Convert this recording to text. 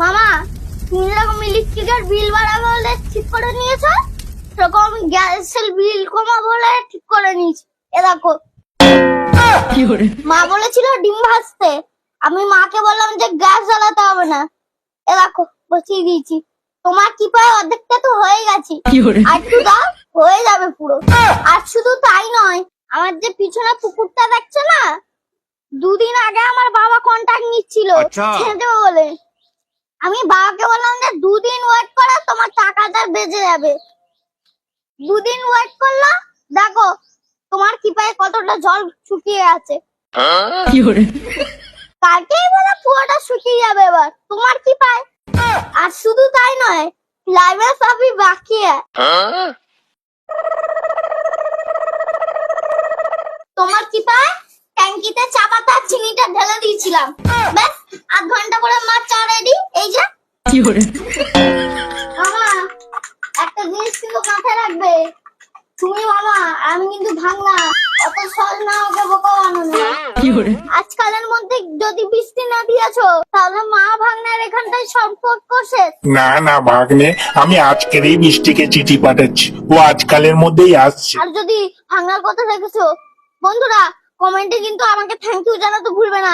মামা তুমি যেরকম ইলেকট্রিকের বিল বাড়াবে বলে ঠিক করে নিয়েছো? সেরকম আমি গ্যাসের বিল কমা বলে ঠিক করে নিয়েছি। এ দেখো। মা বলেছিল ডিম ভাজতে। আমি মাকে বললাম যে গ্যাস জ্বালাতে হবে না। এ দেখো বসিয়ে দিয়েছি। তোমার কি পায় অর্ধেকটা তো হয়ে গেছে। আর একটু দাও হয়ে যাবে পুরো। আর শুধু তাই নয় আমার যে পিছনে পুকুরটা দেখছ না? দুদিন আগে আমার বাবা কন্টাক্ট নিচ্ছিল। আচ্ছা। ছেড়ে দেবো বলে। আমি বাবাকে বললাম যে দুদিন ওয়েট করো তোমার টাকাটা বেঁচে যাবে। দুদিন ওয়েট করল দেখো তোমার কি পায়ে কতটা জল শুকিয়ে আছে। কালকেই বলে পুরোটা শুকিয়ে যাবে এবার তোমার কি পায় আর শুধু তাই নয় লাইভে সবই বাকি আছে। তোমার কি পায় ট্যাঙ্কিতে চা দিয়েছিলাম ব্যাস আধ ঘণ্টা পরে মা চা রেডি এই যে। মামা একটা জিনিস কিন্তু মাথায় রাখবে। তুমি মামা আমি কিন্তু ভাঙনা। অত সহজ না ওকে বোকা বানানো। আজকালের মধ্যে যদি বৃষ্টি না দিয়েছ তাহলে মা ভাঙনার এখানটায় সম্পর্ক শেষ না না ভাগ্নে আমি আজকেরই বৃষ্টিকে চিঠি পাঠাচ্ছি। ও আজকালের মধ্যেই আসছে। আর যদি ভাঙনার কথা দেখেছ বন্ধুরা কমেন্টে কিন্তু আমাকে থ্যাংক ইউ জানাতে ভুলবে না।